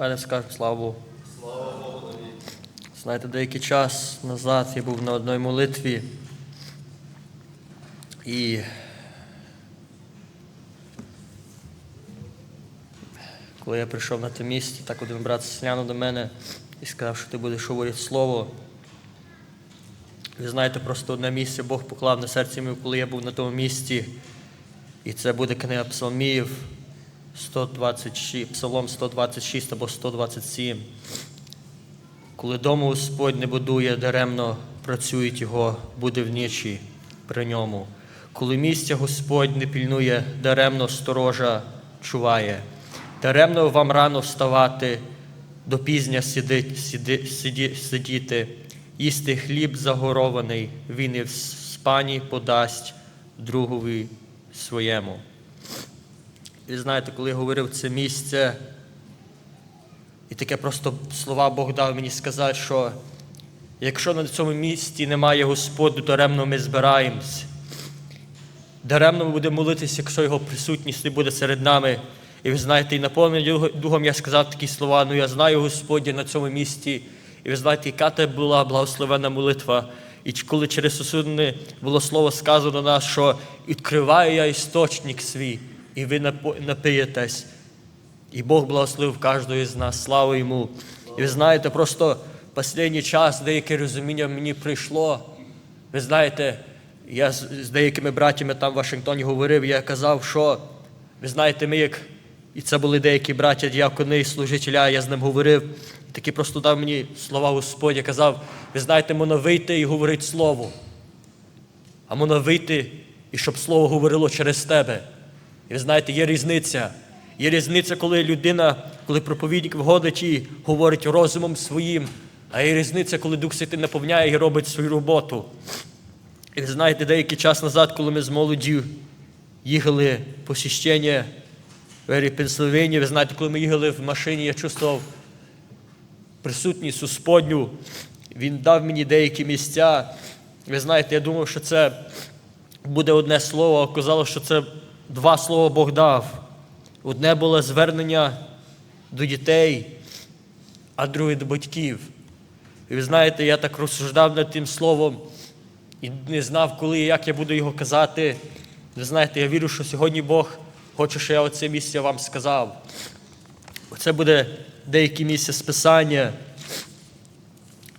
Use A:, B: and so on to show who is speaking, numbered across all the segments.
A: Давайте скажемо слава Богу. Знаєте, деякий час назад я був на одній молитві і коли я прийшов на те місце, так один брат слянув до мене і сказав, що ти будеш говорити слово. Ви знаєте, просто одне місце Бог поклав на серці моє, коли я був на тому місці. І це буде книга Псалмів, 126, Псалом 126 або 127. Коли дому Господь не будує, даремно працюють його, буде вночі при ньому. Коли місця Господь не пільнує, даремно сторожа чуває. Даремно вам рано вставати, до пізня сидить, сиди, сиді, сидіти, їсти хліб загорований, він і в спані подасть другові своєму. І знаєте, коли я говорив це місце, і таке просто слова Бог дав мені сказати, що якщо на цьому місці немає Господу, даремно ми збираємось. Даремно ми будемо молитися, якщо Його присутність не буде серед нами. І ви знаєте, і наповнені Духом я сказав такі слова, ну я знаю Господь на цьому місці. І ви знаєте, яка це була благословена молитва. І коли через сусудне було слово сказано нас, що відкриваю я істочник свій, і ви напиєтесь. І Бог благословив кожного з нас, слава йому. І ви знаєте, просто останній час деяке розуміння мені прийшло. Ви знаєте, я з, деякими братями там в Вашингтоні говорив, я казав, що ви знаєте, ми як, і це були деякі браття, діакони, служителя, я з ним говорив, і такі просто дав мені слова Господь, я казав, ви знаєте, можна вийти і говорити слово. А можна вийти, і щоб слово говорило через тебе. І ви знаєте, є різниця. Є різниця, коли людина, коли проповідник виходить і говорить розумом своїм, а є різниця, коли Дух Святий наповняє і робить свою роботу. І ви знаєте, деякий час назад, коли ми з молоді їхали посіщення в Пенсильванії, ви знаєте, коли ми їхали в машині, я чувствував присутність Господню. Він дав мені деякі місця. Ви знаєте, я думав, що це буде одне слово, а оказалось, що це два слова Бог дав. Одне було звернення до дітей, а друге до батьків. І ви знаєте, я так розсуждав над тим словом і не знав, коли і як я буду його казати. Ви знаєте, я вірю, що сьогодні Бог хоче, що я оце місце вам сказав. Це буде деякі місця з Писання.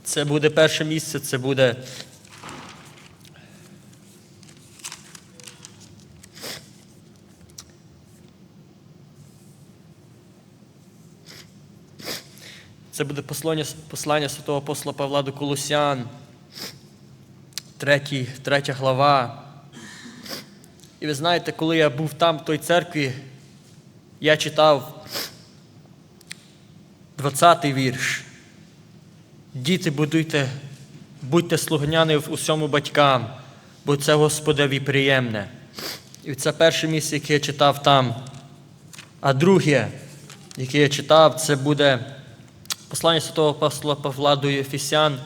A: Це буде перше місце, це буде. Це буде послання, послання святого апостола Павла до Колосян, третій, третя глава. І ви знаєте, коли я був там, в той церкві, я читав 20-й вірш. Діти, будуйте, будьте слугняні в усьому батькам, бо це Господеві приємне. І це перше місце, яке я читав там. А друге, яке я читав, це буде послання святого апостола Павла до Ефесян,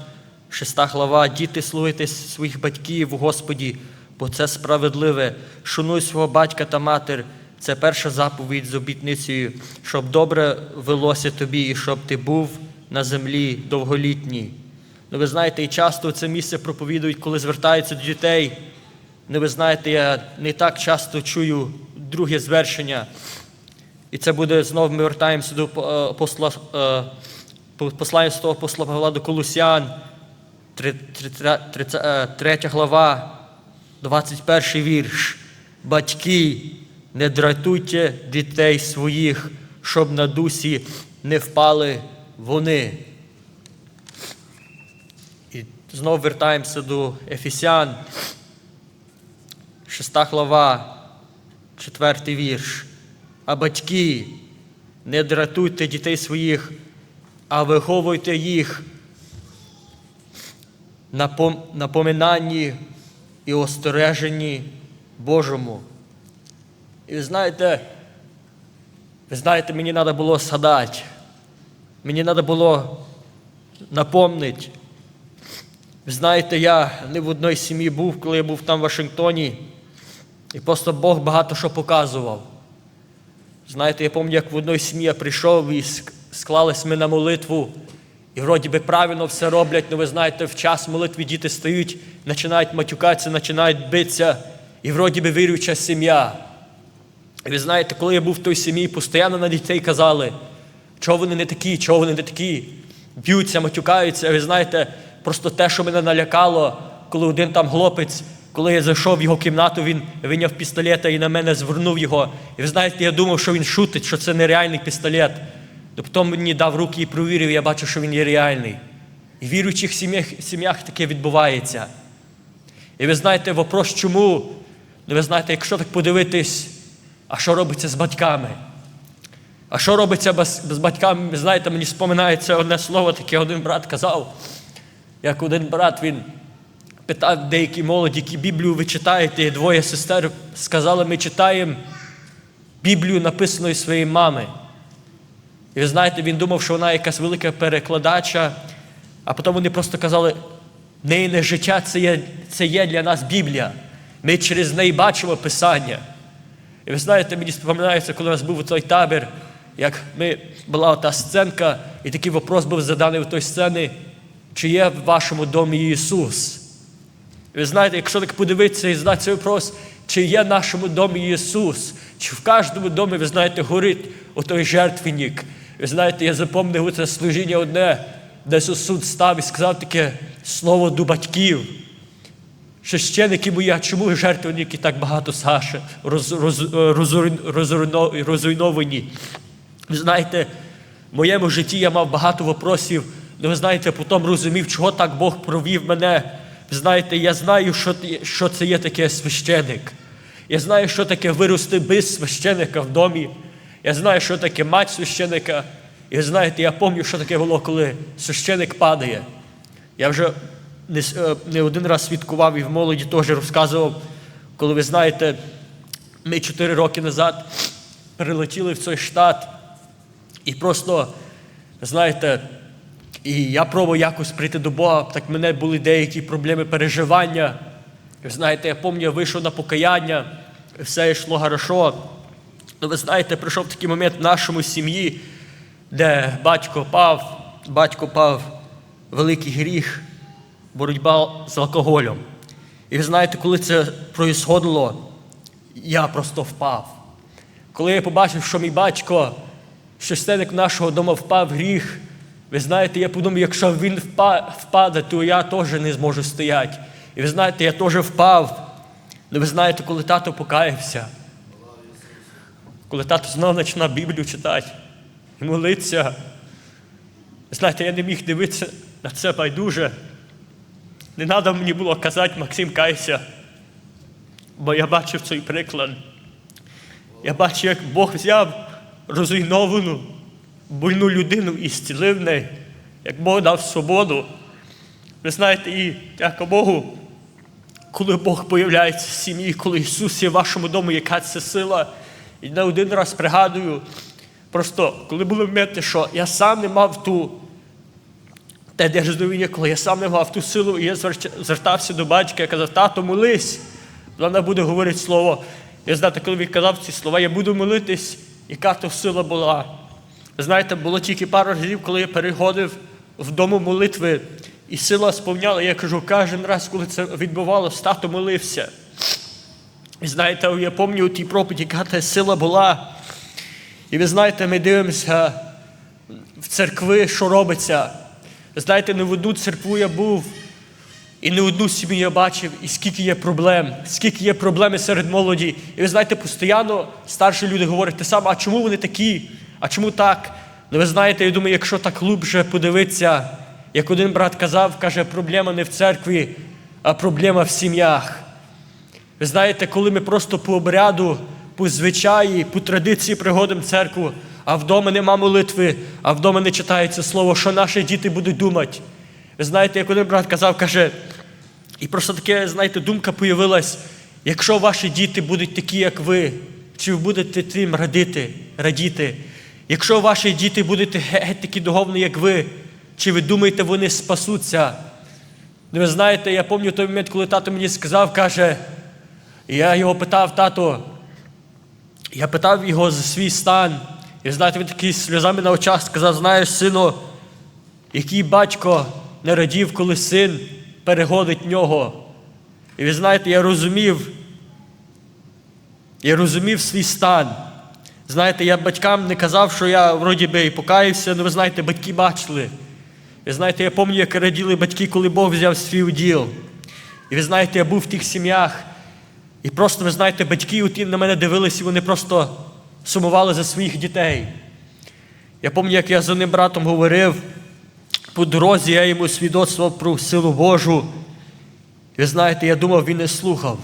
A: 6 глава. Діти, слухайте своїх батьків Господі, бо це справедливе. Шануй свого батька та матір. Це перша заповідь з обітницею, щоб добре велося тобі і щоб ти був на землі довголітній. Ну, ви знаєте, і часто це місце проповідують, коли звертаються до дітей. Ну, ви знаєте, я не так часто чую друге звершення. І це буде знову ми вертаємося до е, апостола, е, послання з того апостола Павла до Колосян, 3 глава, 21 вірш. Батьки, не дратуйте дітей своїх, щоб на дусі не впали вони. І знову вертаємося до Ефесян, 6 глава, 4 вірш. А батьки, не дратуйте дітей своїх, а виховуйте їх на пом- напоминанні і остереженні Божому. І ви знаєте, ви знаєте, мені треба було згадати, мені треба було напомнити. Ви знаєте, я не в одній сім'ї був, коли я був там в Вашингтоні, і просто Бог багато що показував. Знаєте, я пам'ятаю, як в одній сім'ї я прийшов і ск- склались ми на молитву, і вроді би правильно все роблять, але ви знаєте, в час молитви діти стають, починають матюкатися, починають битися, і вроді би віруюча сім'я. І ви знаєте, коли я був в той сім'ї, постійно на дітей казали, чого вони не такі, чого вони не такі, б'ються, матюкаються. Ви знаєте, просто те, що мене налякало, коли один там хлопець, коли я зайшов в його кімнату, він виняв пістолета і на мене звернув його. І ви знаєте, я думав, що він шутить, що це нереальний пістолет. То мені дав руки і провірив, я бачу, що він є реальний. І в віруючих сім'ях, сім'ях таке відбувається. І ви знаєте, вопрос чому? Ну, ви знаєте, якщо так подивитись, а що робиться з батьками? А що робиться без- з батьками? Ви знаєте, мені споминається одне слово, таке один брат казав, як один брат він питав деякі молоді, які Біблію ви читаєте, і двоє сестер сказали, ми читаємо Біблію, написаної своєї мами. І ви знаєте, він думав, що вона якась велика перекладача, а потім вони просто казали, нейне життя це є, це є для нас Біблія. Ми через неї бачимо Писання. І ви знаєте, мені споминається, коли у нас був той табір, як ми була та сценка, і такий вопрос був заданий в той сцені, чи є в вашому домі Ісус? І ви знаєте, якщо так подивитися і задати цей вопрос, чи є в нашому домі Ісус, чи в кожному домі, ви знаєте, горить отой жертвенник. Ви знаєте, я запомнив це служіння одне, де Ісус став і сказав таке слово до батьків. Священики мої, а чому жертвенники так багато Саша роз, роз, розруйно- розруйно- розруйновані? Ви знаєте, в моєму житті я мав багато вопросів, але ви знаєте, потім розумів, чого так Бог провів мене. Ви знаєте, я знаю, що, що це є таке священик. Я знаю, що таке вирости без священика в домі. Я знаю, що таке мать священика. І знаєте, я пам'ятаю, що таке було, коли священик падає. Я вже не, е, не один раз свідкував і в молоді теж розказував, коли ви знаєте, ми чотири роки назад прилетіли в цей штат, і просто, знаєте, і я пробував якось прийти до Бога, так в мене були деякі проблеми переживання. Знаєте, я пам'ятаю, я вийшов на покаяння, все йшло хорошо. Ну, ви знаєте, прийшов такий момент в нашому сім'ї, де батько пав, батько пав великий гріх, боротьба з алкоголем. І ви знаєте, коли це проїсходило, я просто впав. Коли я побачив, що мій батько, священик нашого дому впав гріх, ви знаєте, я подумав, якщо він впаде, то я теж не зможу стояти. І ви знаєте, я теж впав. Але ви знаєте, коли тато покаявся, коли тато знову починав Біблію читати і молитися, знаєте, я не міг дивитися на це байдуже. Не треба мені було казати, Максим, кайся, бо я бачив цей приклад. Я бачу, як Бог взяв розруйновану, больну людину і зцілив неї, як Бог дав свободу. Ви знаєте, і дяка Богу, коли Бог появляється в сім'ї, коли Ісус є в вашому дому, яка це сила. І не один раз пригадую, просто коли були моменти, що я сам не мав ту те дерзновіння, коли я сам не мав ту силу, і я звертався до батька і казав, тато, молись, вона буде говорити слово. І знаєте, коли він казав ці слова, я буду молитись, яка то сила була. Знаєте, було тільки пару разів, коли я переходив в дому молитви, і сила сповняла, я кажу, кожен раз, коли це відбувалося, тато молився. І знаєте, я пам'ятаю ті проповіді, яка та сила була. І ви знаєте, ми дивимося в церкви, що робиться. Знаєте, не в одну церкву я був, і не одну сім'ю я бачив, і скільки є проблем, скільки є проблеми серед молоді. І ви знаєте, постійно старші люди говорять те саме, а чому вони такі? А чому так? Ну ви знаєте, я думаю, якщо так глубже подивитися, як один брат казав, каже, проблема не в церкві, а проблема в сім'ях. Ви знаєте, коли ми просто по обряду, по звичаї, по традиції приходимо в церкву, а вдома нема молитви, а вдома не читається слово, що наші діти будуть думати. Ви знаєте, як один брат казав, каже, і просто таке, знаєте, думка появилась, якщо ваші діти будуть такі, як ви, чи ви будете тим радити, радіти? Якщо ваші діти будуть такі духовні, як ви, чи ви думаєте, вони спасуться? Ну, ви знаєте, я пам'ятаю той момент, коли тато мені сказав, каже, я його питав, тато, я питав його за свій стан. І знаєте, він такий сльозами на очах сказав: знаєш, сину, який батько не радів, коли син переходить нього. І ви знаєте, я розумів, я розумів свій стан. Знаєте, я батькам не казав, що я вроді би і покаявся, але ви знаєте, батьки бачили. Ви знаєте, я пам'ятаю, як раділи батьки, коли Бог взяв свій уділ. І ви знаєте, я був в тих сім'ях, і просто, ви знаєте, батьки оті на мене дивилися, і вони просто сумували за своїх дітей. Я пам'ятаю, як я з одним братом говорив по дорозі, я йому свідоцтвував про силу Божу. Ви знаєте, я думав, він не слухав.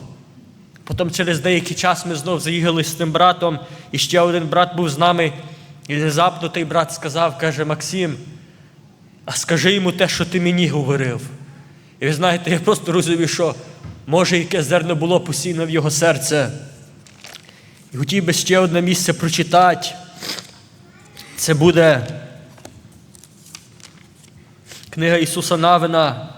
A: Потім через деякий час ми знов заїхали з тим братом, і ще один брат був з нами. І внезапно той брат сказав, каже, Максим, а скажи йому те, що ти мені говорив. І ви знаєте, я просто розумію, що може яке зерно було постійно в його серце. І хотів би ще одне місце прочитати. Це буде книга Ісуса Навина.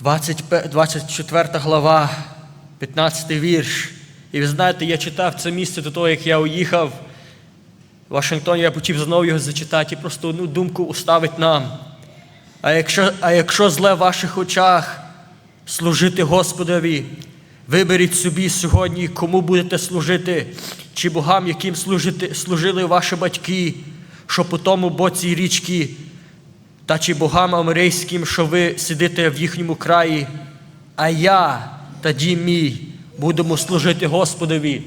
A: 24 глава, 15 вірш. І ви знаєте, я читав це місце до того, як я уїхав в Вашингтон, я хотів знову його зачитати і просто одну думку уставить нам. А якщо, а якщо зле в ваших очах служити Господові, виберіть собі сьогодні, кому будете служити, чи богам, яким служити, служили ваші батьки, що по тому боці річки, та чи богам аморейським, що ви сидите в їхньому краї, а я та дім мій будемо служити Господові.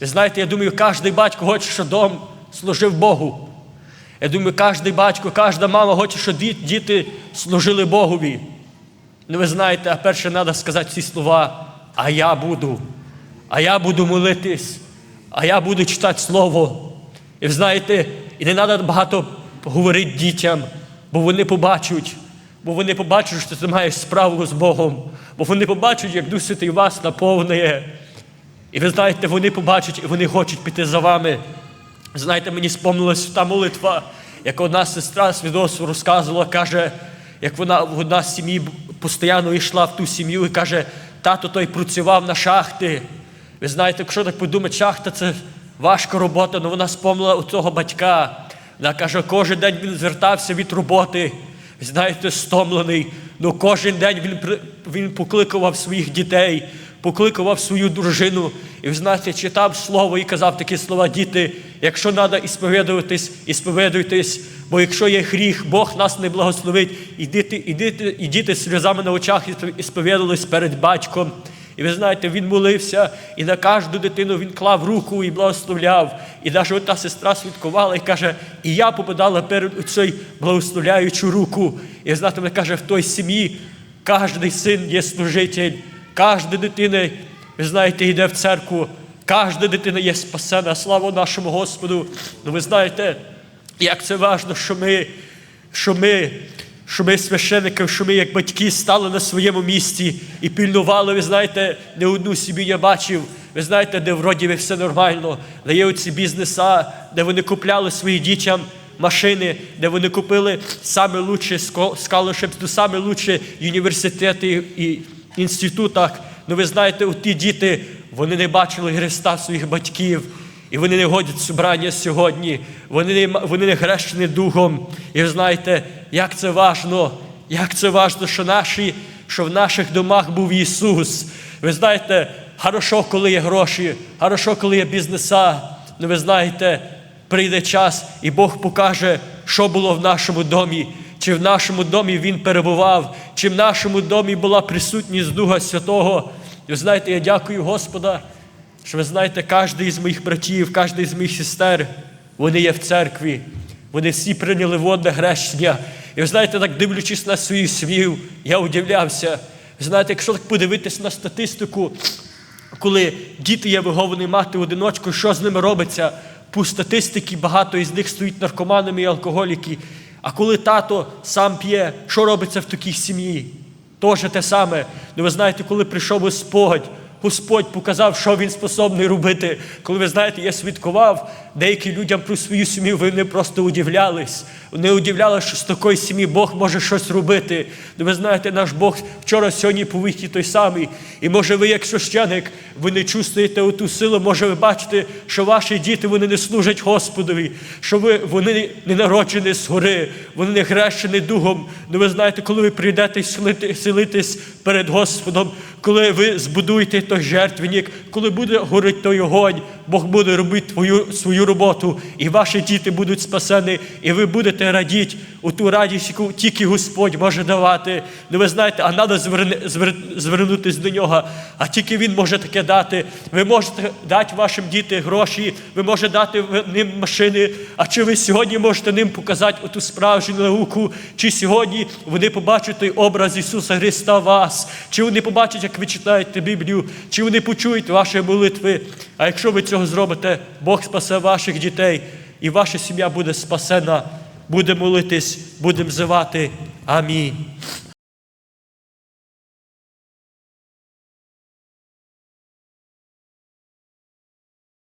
A: Ви знаєте, я думаю, кожен батько хоче, щоб дом служив Богу. Я думаю, кожен батько, кожна мама хоче, щоб діти служили Богові. Ну, ви знаєте, а перше треба сказати ці слова, а я буду, а я буду молитись, а я буду читати Слово. І ви знаєте, і не треба багато говорити дітям, бо вони побачать, бо вони побачать, що ти маєш справу з Богом, бо вони побачать, як Дух Святий вас наповнює. І ви знаєте, вони побачать і вони хочуть піти за вами. Знаєте, мені спомнилась та молитва, як одна сестра свідоцтво розказувала, каже, як вона в одна з сім'ї постійно йшла в ту сім'ю і каже, тато той працював на шахти. Ви знаєте, якщо так подумати, шахта це важка робота, але вона спомнила цього батька. Вона каже, кожен день він звертався від роботи, ви знаєте, стомлений. Ну кожен день він, він покликував своїх дітей, покликував свою дружину. І ви знаєте, читав слово і казав такі слова, діти, якщо треба ісповідуватись, ісповідуйтесь, бо якщо є гріх, Бог нас не благословить, ідіть, ідіть, ідіть сльозами на очах і сповідувались перед батьком. І ви знаєте, він молився, і на кожну дитину він клав руку і благословляв. І навіть ота сестра свідкувала і каже, і я попадала перед цю благословляючу руку. І знаєте, вона каже, в той сім'ї кожен син є служитель, кожна дитина, ви знаєте, йде в церкву, кожна дитина є спасена. Слава нашому Господу. Ну ви знаєте, як це важливо, що ми, що ми, що ми священники, що ми як батьки стали на своєму місці і пильнували, ви знаєте, не одну собі я бачив. Ви знаєте, де вроді би все нормально, де є оці бізнеса, де вони купляли своїм дітям машини, де вони купили саме scholarship, до саме лучші університети і інститутах. Ну ви знаєте, ті діти, вони не бачили Христа своїх батьків. І вони не ходять в собрання сьогодні, вони не, вони не хрещені духом. І ви знаєте, як це важно, як це важно, що, наші, що в наших домах був Ісус. Ви знаєте, хорошо, коли є гроші, хорошо, коли є бізнеса. Ну ви знаєте, прийде час, і Бог покаже, що було в нашому домі. Чи в нашому домі Він перебував, чи в нашому домі була присутність Духа Святого. І ви знаєте, я дякую Господа, що ви знаєте, кожен із моїх братів, кожен із моїх сестер, вони є в церкві. Вони всі прийняли водне хрещення. І ви знаєте, так дивлячись на свою свів, я удивлявся. Ви знаєте, якщо так подивитись на статистику, коли діти є виховані мати одиночку, що з ними робиться? По статистиці багато із них стоїть наркоманами і алкоголіки. А коли тато сам п'є, що робиться в такій сім'ї? Тоже те саме. Ну ви знаєте, коли прийшов Господь,
B: Господь показав, що він способний робити. Коли ви знаєте, я свідкував деяким людям про свою сім'ю, вони просто удивлялись. Вони удивлялися, що з такої сім'ї Бог може щось робити. Ну, ви знаєте, наш Бог вчора, сьогодні по той самий. І може ви, як священик, ви не чувствуєте оту силу, може ви бачите, що ваші діти вони не служать Господові, що ви, вони не народжені згори, вони не хрещені духом. Ну ви знаєте, коли ви прийдете селити- селитись перед Господом, коли ви збудуєте той жертвенник, коли буде горить той огонь, Бог буде робити твою свою роботу, і ваші діти будуть спасені, і ви будете радіти у ту радість, яку тільки Господь може давати. Ну ви знаєте, а треба звернутися до нього, а тільки Він може таке дати. Ви можете дати вашим дітям гроші, ви можете дати ним машини. А чи ви сьогодні можете ним показати оту справжню науку? Чи сьогодні вони побачать той образ Ісуса Христа вас? Чи вони побачать, як ви читаєте Біблію? Чи вони почують ваші молитви? А якщо ви цього зробите, Бог спасе ваших дітей, і ваша сім'я буде спасена. Буде молитись, будемо взивати. Амінь.